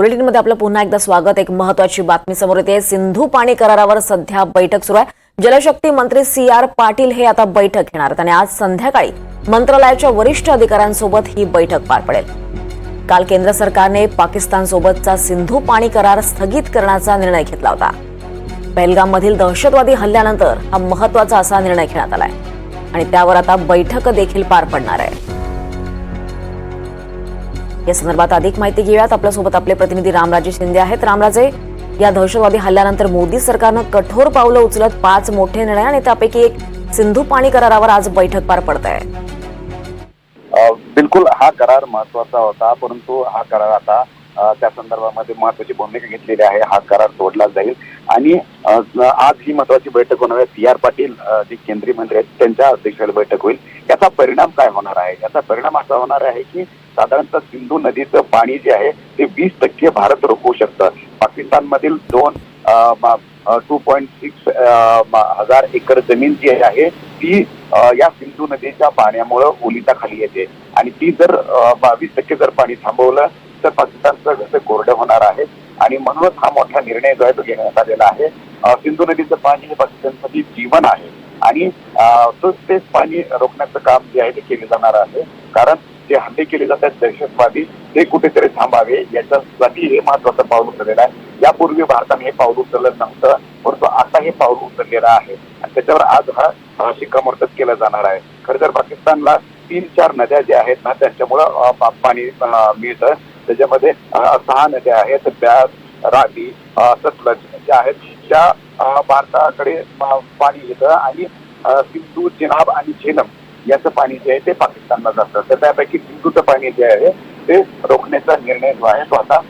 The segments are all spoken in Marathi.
बुलेटिनमध्ये आपलं पुन्हा एकदा स्वागत. एक महत्वाची बातमी समोर येते. सिंधू पाणी करारावर सध्या बैठक सुरू आहे. जलशक्ती मंत्री सी आर पाटील हे आता बैठक घेणार आहेत आणि आज संध्याकाळी मंत्रालयाच्या वरिष्ठ अधिकाऱ्यांसोबत ही बैठक पार पडेल. काल केंद्र सरकारने पाकिस्तानसोबतचा सिंधू पाणी करार स्थगित करण्याचा निर्णय घेतला होता. पहलगाममधील दहशतवादी हल्ल्यानंतर हा महत्त्वाचा असा निर्णय घेण्यात आलाय. आणि त्यावर आता बैठक देखील पार पडणार आहे. या संदर्भात अधिक माहिती घेऊयात. आपल्यासोबत आपले प्रतिनिधी रामराजे शिंदे आहेत. रामराजे या दहशतवादी हल्ल्यानंतर मोदी सरकारनं कठोर पावलं उचलत पाच मोठे निर्णय आणि त्यापैकी एक सिंधू पाणी करारावर आज बैठक पार पडत आहे बिलकुल हा करार महत्त्वाचा होता परंतु हा करार आता त्या संदर्भामध्ये महत्वाची भूमिका घेतलेली आहे. हा करार तोडला जाईल. आणि आज ही महत्वाची बैठक होणार आहे. सी आर पाटील जे केंद्रीय मंत्री आहेत त्यांच्या अध्यक्षतेखाली बैठक होईल. याचा परिणाम काय होणार आहे? याचा परिणाम असा होणार आहे की साधारणतः सिंधू नदीचं पाणी जे आहे ते वीस टक्के भारत रोखवू शकतं. पाकिस्तानमधील दोन टू पॉईंट सिक्स हजार एकर जमीन जी आहे ती या सिंधू नदीच्या पाण्यामुळं ओलिता खाली येते. आणि ती जर बावीस टक्के जर पाणी थांबवलं तर पाकिस्तानचं कसं कोरडं होणार आहे आणि म्हणूनच हा मोठा निर्णय जो आहे तो घेण्यात आलेला आहे. सिंधू नदीचं पाणी हे पाकिस्तानसाठी जीवन आहे आणि तो तेच पाणी रोखण्याचं काम जे आहे ते केले जाणार आहे. कारण जे हल्ले केले जातात दहशतवादी ते कुठेतरी थांबावे याच्यासाठी हे महत्वाचं पाऊल उचललेलं आहे. यापूर्वी भारताने हे पाऊल उचललं नव्हतं परंतु आता हे पाऊल उचललेलं आहे. आणि त्याच्यावर आज हा शिक्कामोर्तब केला जाणार आहे. खरं तर पाकिस्तानला तीन चार नद्या ज्या आहेत ना त्यांच्यामुळं पाणी मिळतं. त्याच्यामध्ये सहा नद्या आहेत ब्यास रावी सतलज ज्या आहेत त्या भारताकडे पाणी येतं आणि सिंधू चिनाब आणि झेलम याचं पाणी जे आहे ते पाकिस्तानला जातं. तर त्यापैकी सिंधूचं पाणी जे आहे ते रोखण्याचा निर्णय जो आहे तो आता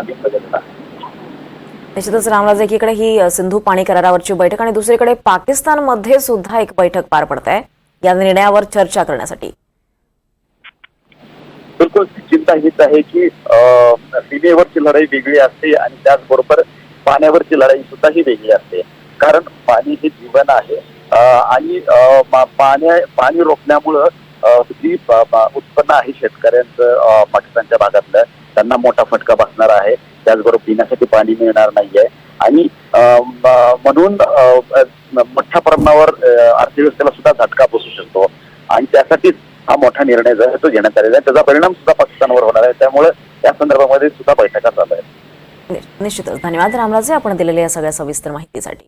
घेतला गेलेला निश्चितच रामराज एकीकडे ही सिंधू पाणी करारावरची बैठक आणि दुसरीकडे पाकिस्तानमध्ये सुद्धा एक बैठक पार पडत आहे. या निर्णयावर चर्चा करण्यासाठी. बिलकुल चिंता हीच आहे की सीमेवरची लढाई वेगळी असते आणि त्याचबरोबर पाण्यावरची लढाई सुद्धा ही वेगळी असते. कारण पाणी हे जीवन आहे. आणि पाण्या पाणी रोखण्यामुळं जी उत्पन्न आहे शेतकऱ्यांचं पाकिस्तानच्या भागातलं त्यांना मोठा फटका बसणार आहे. त्याचबरोबर पिण्यासाठी पाणी मिळणार नाहीये. आणि म्हणून मोठ्या प्रमाणावर अर्थव्यवस्थेला सुद्धा झटका बसू शकतो. आणि त्यासाठीच हा मोठा निर्णय जो आहे तो घेण्यात आलेला आहे. त्याचा परिणाम सुद्धा पाकिस्तानवर होणार आहे. त्यामुळे त्या संदर्भामध्ये सुद्धा बैठका चालू आहेत. निश्चितच. धन्यवाद. रामराजे आपण दिलेल्या या सगळ्या सविस्तर माहितीसाठी.